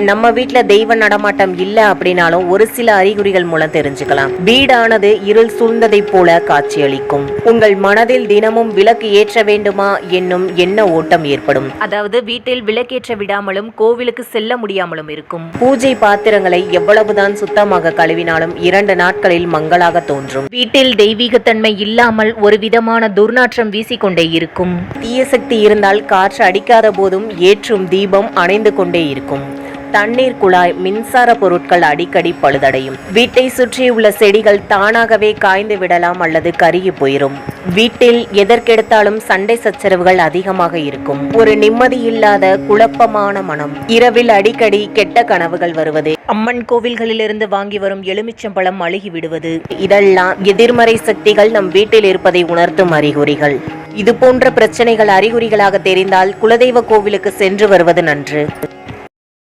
நம்ம வீட்ல தெய்வ நடமாட்டம் இல்ல அப்படின்னாலும் ஒரு சில அறிகுறிகள் மூலம் தெரிஞ்சுக்கலாம். வீடானது இருள் சூழ்ந்ததைப் போல காட்சியளிக்கும். உங்கள் மனதில் தினமும் விளக்கு ஏற்ற வேண்டுமா என்னும் எண்ண ஓட்டம் ஏற்படும். அதாவது வீட்டில் விளக்கேற்ற விடாமலும் கோவிலுக்கு செல்ல முடியாமலும் இருக்கும். பூஜை பாத்திரங்களை எவ்வளவுதான் சுத்தமாக கழுவினாலும் இரண்டு நாட்களில் மங்களாக தோன்றும். வீட்டில் தெய்வீகத்தன்மை இல்லாமல் ஒரு விதமான துர்நாற்றம் வீசிக்கொண்டே இருக்கும். தீய சக்தி இருந்தால் காற்று அடிக்காத போதும் ஏற்றும் தீபம் அணைந்து கொண்டே இருக்கும். தண்ணீர் குழாய் மின்சார பொருட்கள் அடிக்கடி பழுதடையும். வீட்டை சுற்றியுள்ள செடிகள் தானாகவே காய்ந்து விடலாம் அல்லது கருகி போயிரும். வீட்டில் எதற்கெடுத்தாலும் சண்டை சச்சரவுகள் அதிகமாக இருக்கும். ஒரு நிம்மதி இல்லாத குழப்பமான மனம். இரவில் அடிக்கடி கெட்ட கனவுகள் வருவது. அம்மன் கோவில்களிலிருந்து வாங்கி வரும் எலுமிச்சம்பழம் அழுகி விடுவது இதெல்லாம் எதிர்மறை சக்திகள் நம் வீட்டில் இருப்பதை உணர்த்தும் அறிகுறிகள். இது போன்ற பிரச்சனைகள் அறிகுறிகளாக தெரிந்தால் குலதெய்வ கோவிலுக்கு சென்று வருவது நன்று.